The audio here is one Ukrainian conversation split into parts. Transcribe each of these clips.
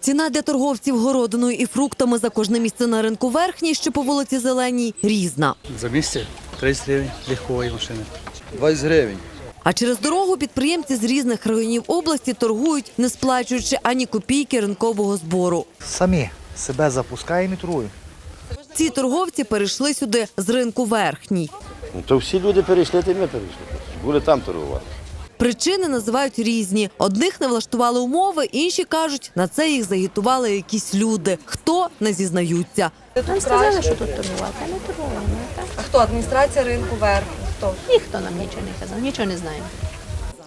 Ціна для торговців городиною і фруктами за кожне місце на ринку верхній, що по вулиці Зеленій, різна. За місце 30 гривень легкової машини. 20 гривень. А через дорогу підприємці з різних районів області торгують, не сплачуючи ані копійки ринкового збору. Самі себе запускаємо і торгуємо. Ці торговці перейшли сюди з ринку верхній. Ну, то всі люди перейшли, то й ми перейшли. Були там торгувати. Причини називають різні. Одних не влаштували умови, інші кажуть, на це їх загітували якісь люди. Хто не зізнаються. Нам сказали, що тут торгувати, а не торгували. Так. А хто адміністрація ринку верхній? Хто Ніхто нам нічого не казав, нічого не знаємо.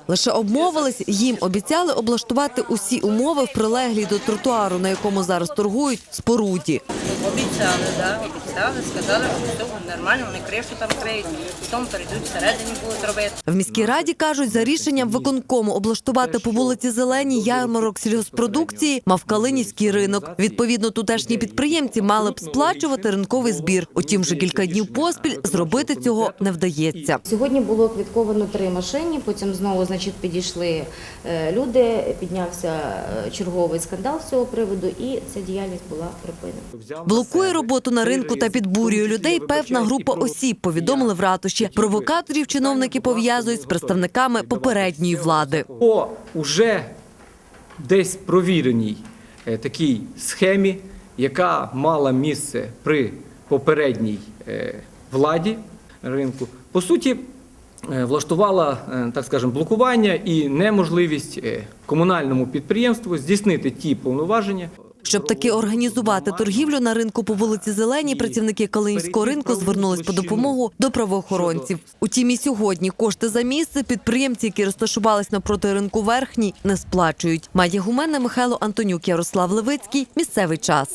лише обмовились, їм обіцяли облаштувати усі умови в прилеглій до тротуару, на якому зараз торгують, споруді. Обіцяли, да, обіцяли, сказали, що все нормально, вони кришу там криють, потім перейдуть всередині будуть робити. В міській раді кажуть, за рішенням виконкому облаштувати по вулиці Зеленій ярмарок сільгоспродукції мав Калинівський ринок. Відповідно, тутешні підприємці мали б сплачувати ринковий збір. Утім, вже кілька днів поспіль зробити цього не вдається. Сьогодні було квітковано три машини, потім знову значить, підійшли е, люди, піднявся е, черговий скандал з цього приводу, і ця діяльність була припинена. Блокує роботу на ринку та підбурює людей певна група осіб, повідомили в ратуші. Провокаторів чиновники пов'язують з представниками попередньої влади. по уже десь провіреній е, такій схемі, яка мала місце при попередній е, владі ринку, по суті, е, влаштувала, так скажемо, блокування і неможливість комунальному підприємству здійснити ті повноваження. Щоб таки організувати торгівлю на ринку по вулиці Зеленій, працівники Калинівського ринку звернулись по допомогу до правоохоронців. Утім, і сьогодні кошти за місце підприємці, які розташувались напроти ринку верхній, не сплачують. Має гумена Михайло Антонюк, Ярослав Левицький. Місцевий час.